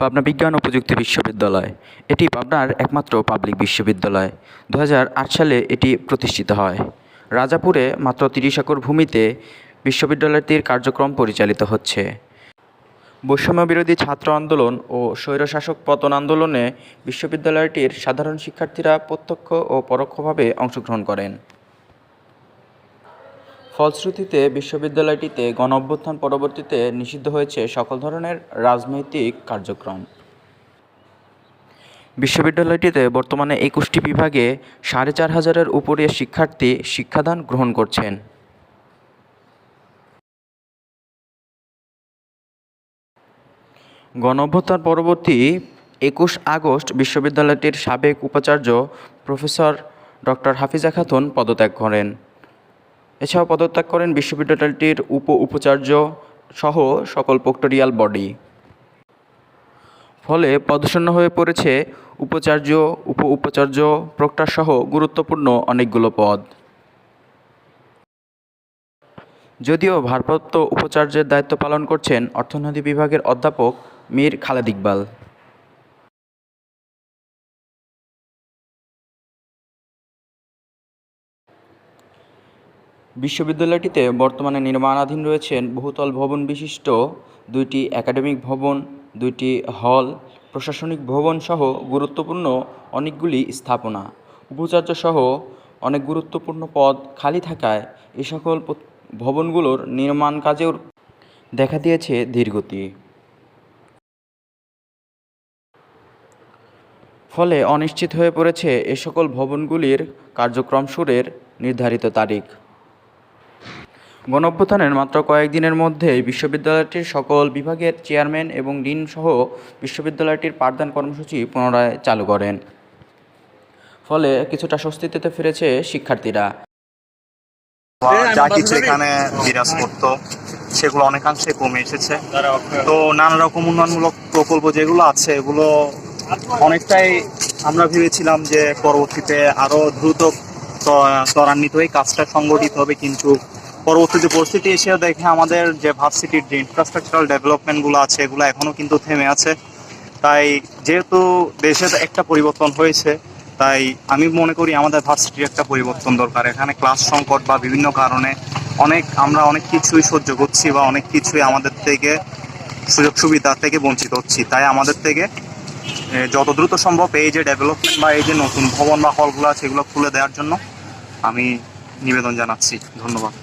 পাবনা বিজ্ঞান ও প্রযুক্তি বিশ্ববিদ্যালয়। এটি পাবনার একমাত্র পাবলিক বিশ্ববিদ্যালয়। দু হাজার আট সালে এটি প্রতিষ্ঠিত হয়। রাজাপুরে মাত্র তিরিশ একর ভূমিতে বিশ্ববিদ্যালয়টির কার্যক্রম পরিচালিত হচ্ছে। বৈষম্য বিরোধী ছাত্র আন্দোলন ও স্বৈরশাসক পতন আন্দোলনে বিশ্ববিদ্যালয়টির সাধারণ শিক্ষার্থীরা প্রত্যক্ষ ও পরোক্ষভাবে অংশগ্রহণ করেন। ফলশ্রুতিতে বিশ্ববিদ্যালয়টিতে গণ অভ্যুত্থান পরবর্তীতে নিষিদ্ধ হয়েছে সকল ধরনের রাজনৈতিক কার্যক্রম। বিশ্ববিদ্যালয়টিতে বর্তমানে একুশটি বিভাগে সাড়ে চার হাজারের উপরে শিক্ষার্থী শিক্ষাদান গ্রহণ করছেন। গণঅভ্যুত্থান পরবর্তী একুশ আগস্ট বিশ্ববিদ্যালয়টির সাবেক উপাচার্য প্রফেসর ডক্টর হাফিজা খাতুন পদত্যাগ করেন। এছাড়াও পদত্যাগ করেন বিশ্ববিদ্যালয়টির উপ উপাচার্য সহ সকল পোক্টোরিয়াল বডি। ফলে পদশূন্য হয়ে পড়েছে উপাচার্য, উপ উপাচার্য, প্রক্টর সহ গুরুত্বপূর্ণ অনেকগুলো পদ। যদিও ভারপ্রাপ্ত উপাচার্যের দায়িত্ব পালন করছেন অর্থনীতি বিভাগের অধ্যাপক মীর খালেদ ইকবাল। বিশ্ববিদ্যালয়টিতে বর্তমানে নির্মাণাধীন রয়েছেন বহুতল ভবন বিশিষ্ট, দুইটি একাডেমিক ভবন, দুইটি হল, প্রশাসনিক ভবন সহ গুরুত্বপূর্ণ অনেকগুলি স্থাপনা। উপাচার্য সহ অনেক গুরুত্বপূর্ণ পদ খালি থাকায় এ সকল ভবনগুলোর নির্মাণ কাজেও দেখা দিয়েছে ধীরগতি ফলে অনিশ্চিত হয়ে পড়েছে এ সকল ভবনগুলির কার্যক্রম শুরুর নির্ধারিত তারিখ। গণঅভ্যুত্থানের মাত্র কয়েকদিনের মধ্যেই বিশ্ববিদ্যালয়টির সকল বিভাগের চেয়ারম্যান এবং ডিন সহ বিশ্ববিদ্যালয়টির পাঠদান কর্মসূচি পুনরায় চালু করেন। ফলে কিছুটা স্বস্তিতে ফিরেছে শিক্ষার্থীরা। যা কিছু এখানে বিরাজ করতো সেগুলো অনেকাংশে কমে এসেছে। তো নানা রকম উন্নয়নমূলক প্রকল্প যেগুলো আছে এগুলো অনেকটাই আমরা ভেবেছিলাম যে পরবর্তীতে আরও দ্রুত ত্বরান্বিত হয়ে কাজটা সংগঠিত হবে কিন্তু পরবর্তীতে পরিস্থিতি এসে দেখে আমাদের যে ভার্সিটির যে ইনফ্রাস্ট্রাকচারাল ডেভেলপমেন্টগুলো আছে, এগুলো এখনও কিন্তু থেমে আছে। তাই যেহেতু দেশের একটা পরিবর্তন হয়েছে, তাই আমি মনে করি আমাদের ভার্সিটির একটা পরিবর্তন দরকার। এখানে ক্লাস সংকট বা বিভিন্ন কারণে অনেক, আমরা অনেক কিছুই সহ্য করছি বা অনেক কিছুই আমাদের থেকে সুযোগ সুবিধা থেকে বঞ্চিত হচ্ছি। তাই আমাদের থেকে যত দ্রুত সম্ভব এই যে ডেভেলপমেন্ট বা এই যে নতুন ভবন বা হলগুলো আছে, এগুলো খুলে দেওয়ার জন্য আমি নিবেদন জানাচ্ছি। ধন্যবাদ।